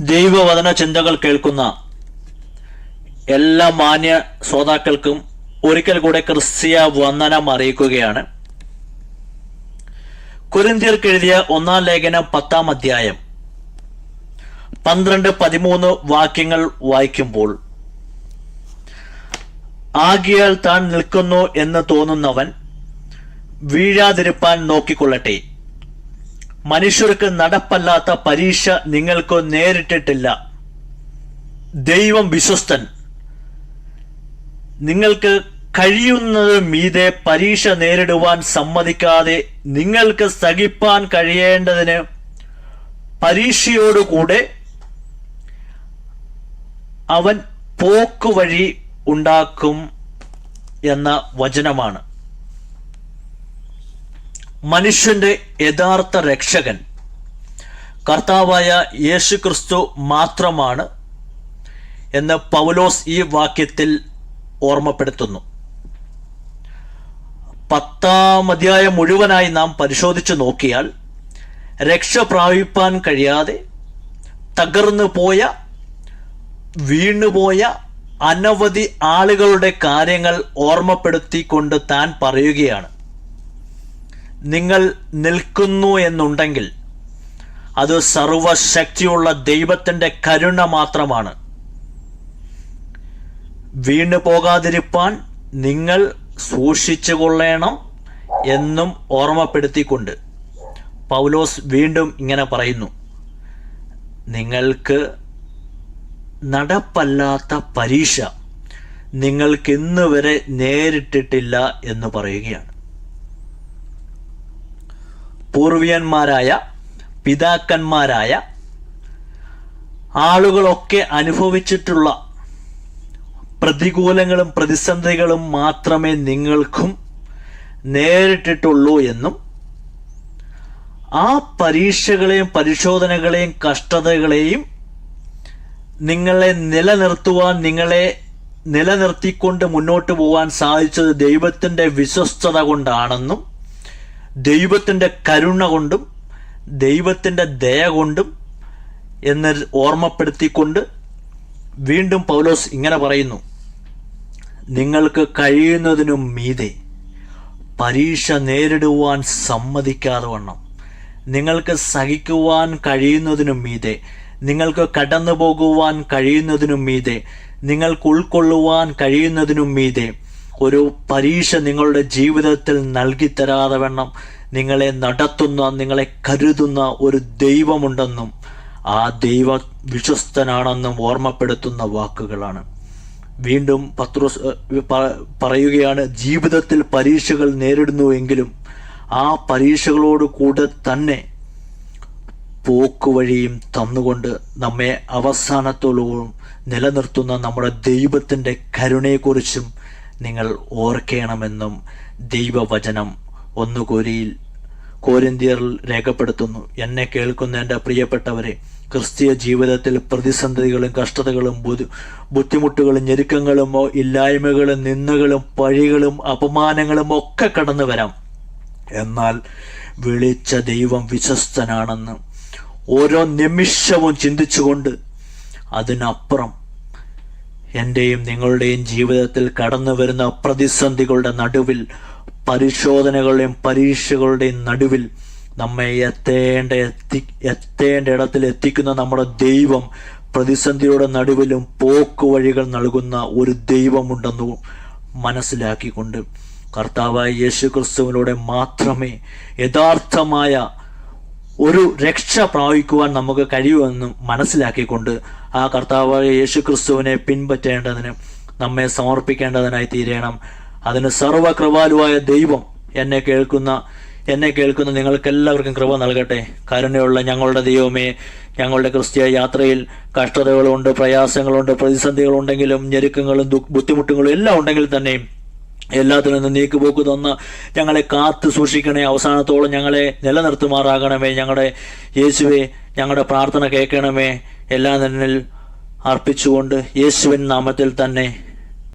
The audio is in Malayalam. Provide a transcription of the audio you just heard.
ദൈവവചന ചിന്തകൾ കേൾക്കുന്ന എല്ലാ മാന്യ ശ്രോതാക്കൾക്കും ഒരിക്കൽ കൂടെ ക്രിസ്തീയ വന്ദനം അറിയിക്കുകയാണ്. കുരിന്തിയർക്ക് എഴുതിയ ഒന്നാം ലേഖനം പത്താം അധ്യായം പന്ത്രണ്ട് പതിമൂന്ന് വാക്യങ്ങൾ വായിക്കുമ്പോൾ ആകിയാൽ താൻ നിൽക്കുന്നു എന്ന് തോന്നുന്നവൻ വീഴാതിരുപ്പാൻ നോക്കിക്കൊള്ളട്ടെ. മനുഷ്യർക്ക് നടപ്പല്ലാത്ത പരീക്ഷ നിങ്ങൾക്ക് നേരിട്ടിട്ടില്ല. ദൈവം വിശ്വസ്തൻ. നിങ്ങൾക്ക് കഴിയുന്നത് മീതെ പരീക്ഷ നേരിടുവാൻ സമ്മതിക്കാതെ നിങ്ങൾക്ക് സഹിപ്പാൻ കഴിയേണ്ടതിന് പരീക്ഷയോടുകൂടെ അവൻ പോക്കുവഴി ഉണ്ടാക്കും എന്ന വചനമാണ്. മനുഷ്യന്റെ യഥാർത്ഥ രക്ഷകൻ. കർത്താവായ യേശു ക്രിസ്തു മാത്രമാണ് എന്ന് പൗലോസ് ഈ വാക്യത്തിൽ ഓർമ്മപ്പെടുത്തുന്നു. പത്താം അധ്യായം മുഴുവനായി നാം പരിശോധിച്ചു നോക്കിയാൽ രക്ഷ പ്രാപിപ്പാൻ കഴിയാതെ തകർന്നു പോയ വീണുപോയ അനവധി ആളുകളുടെ കാര്യങ്ങൾ ഓർമ്മപ്പെടുത്തിക്കൊണ്ട് താൻ പറയുകയാണ്. നിങ്ങൾ നിൽക്കുന്നു എന്നുണ്ടെങ്കിൽ അത് സർവശക്തിയുള്ള ദൈവത്തിന്റെ കരുണ മാത്രമാണ്. വീണു പോകാതിരിപ്പാൻ നിങ്ങൾ സൂക്ഷിച്ചു കൊള്ളണം എന്നും ഓർമ്മപ്പെടുത്തിക്കൊണ്ട് പൗലോസ് വീണ്ടും ഇങ്ങനെ പറയുന്നു. നിങ്ങൾക്ക് നടപ്പല്ലാത്ത പരീക്ഷ നിങ്ങൾക്ക് ഇന്ന് വരെ നേരിട്ടിട്ടില്ല എന്ന് പറയുകയാണ്. പൂർവികന്മാരായ പിതാക്കന്മാരായ ആളുകളൊക്കെ അനുഭവിച്ചിട്ടുള്ള പ്രതികൂലങ്ങളും പ്രതിസന്ധികളും മാത്രമേ നിങ്ങൾക്കും നേരിട്ടിട്ടുള്ളൂ എന്നും ആ പരീക്ഷകളെയും പരിശോധനകളെയും കഷ്ടതകളെയും നിങ്ങളെ നിലനിർത്തുവാൻ നിങ്ങളെ നിലനിർത്തിക്കൊണ്ട് മുന്നോട്ട് പോകാൻ സാധിച്ചത് ദൈവത്തിന്റെ വിശ്വസ്തത കൊണ്ടാണെന്നും ദൈവത്തിന്റെ കരുണ കൊണ്ടും ദൈവത്തിന്റെ ദയ കൊണ്ടും എന്ന് ഓർമ്മപ്പെടുത്തിക്കൊണ്ട് വീണ്ടും പൗലോസ് ഇങ്ങനെ പറയുന്നു. നിങ്ങൾക്ക് കഴിയുന്നതിനും മീതെ പരീക്ഷ നേരിടുവാൻ സമ്മതിക്കാതെ വണ്ണം. നിങ്ങൾക്ക് സഹിക്കുവാൻ കഴിയുന്നതിനും മീതെ നിങ്ങൾക്ക് കടന്നു പോകുവാൻ കഴിയുന്നതിനും മീതെ നിങ്ങൾക്ക് ഉൾക്കൊള്ളുവാൻ കഴിയുന്നതിനും മീതെ ഒരു പരീക്ഷ നിങ്ങളുടെ ജീവിതത്തിൽ നൽകിത്തരാതെ വണ്ണം. നിങ്ങളെ നടത്തുന്ന നിങ്ങളെ കരുതുന്ന ഒരു ദൈവമുണ്ടെന്നും ആ ദൈവ വിശ്വസ്തനാണെന്നും ഓർമ്മപ്പെടുത്തുന്ന വാക്കുകളാണ്. വീണ്ടും പത്രോസ് പറയുകയാണ് ജീവിതത്തിൽ പരീക്ഷകൾ നേരിടുന്നുവെങ്കിലും ആ പരീക്ഷകളോട് കൂടെ തന്നെ പോക്കുവഴിയും തന്നുകൊണ്ട് നമ്മെ അവസാനത്തോളവും നിലനിർത്തുന്ന നമ്മുടെ ദൈവത്തിന്റെ കരുണയെക്കുറിച്ചും നിങ്ങൾ ഓർക്കണമെന്നും ദൈവവചനം ഒന്നുകോരിയിൽ കോരിയിൽ കോരിന്തിയറിൽ രേഖപ്പെടുത്തുന്നു. എന്നെ കേൾക്കുന്ന എന്റെ പ്രിയപ്പെട്ടവരെ ക്രിസ്തീയ ജീവിതത്തിൽ പ്രതിസന്ധികളും കഷ്ടതകളും ബുദ്ധി ബുദ്ധിമുട്ടുകളും ഞെരുക്കങ്ങളും ഇല്ലായ്മകളും നിന്ദകളും പഴികളും അപമാനങ്ങളും ഒക്കെ കടന്നു വരാം. എന്നാൽ വിളിച്ച ദൈവം വിശ്വസ്തനാണെന്ന് ഓരോ നിമിഷവും ചിന്തിച്ചുകൊണ്ട് അതിനപ്പുറം എന്റെയും നിങ്ങളുടെയും ജീവിതത്തിൽ കടന്നു വരുന്ന പ്രതിസന്ധികളുടെ നടുവിൽ പരിശോധനകളുടെയും പരീക്ഷകളുടെയും നടുവിൽ നമ്മെ എത്തേണ്ട എത്തി എത്തേണ്ട ഇടത്തിൽ എത്തിക്കുന്ന നമ്മുടെ ദൈവം പ്രതിസന്ധിയുടെ നടുവിലും പോക്കുവഴികൾ നൽകുന്ന ഒരു ദൈവമുണ്ടെന്ന് മനസ്സിലാക്കിക്കൊണ്ട് കർത്താവായ യേശു ക്രിസ്തുവിലൂടെ മാത്രമേ യഥാർത്ഥമായ ഒരു രക്ഷ പ്രാപിക്കുവാൻ നമുക്ക് കഴിയുമെന്നും മനസ്സിലാക്കിക്കൊണ്ട് ആ കർത്താവ് യേശു ക്രിസ്തുവിനെ പിൻപറ്റേണ്ടതിന് നമ്മെ സമർപ്പിക്കേണ്ടതിനായി തീരണം. അതിന് സർവകൃപാലുവായ ദൈവം എന്നെ കേൾക്കുന്ന എന്നെ കേൾക്കുന്ന നിങ്ങൾക്കെല്ലാവർക്കും കൃപ നൽകട്ടെ. കരുണയുള്ള ഞങ്ങളുടെ ദൈവമേ ഞങ്ങളുടെ ക്രിസ്തീയ യാത്രയിൽ കഷ്ടതകളുണ്ട് പ്രയാസങ്ങളുണ്ട് പ്രതിസന്ധികളുണ്ടെങ്കിലും ഞെരുക്കങ്ങളും ബുദ്ധിമുട്ടുകളും എല്ലാം ഉണ്ടെങ്കിൽ തന്നെയും എല്ലാത്തിൽ നിന്ന് നീക്കുപോക്ക് തന്ന് ഞങ്ങളെ കാത്തു സൂക്ഷിക്കണേ. അവസാനത്തോളം ഞങ്ങളെ നിലനിർത്തുമാറാകണമേ. ഞങ്ങളുടെ യേശുവെ ഞങ്ങളുടെ പ്രാർത്ഥന കേൾക്കണമേ. എല്ലാം നിന്നിൽ അർപ്പിച്ചുകൊണ്ട് യേശുവിൻ നാമത്തിൽ തന്നെ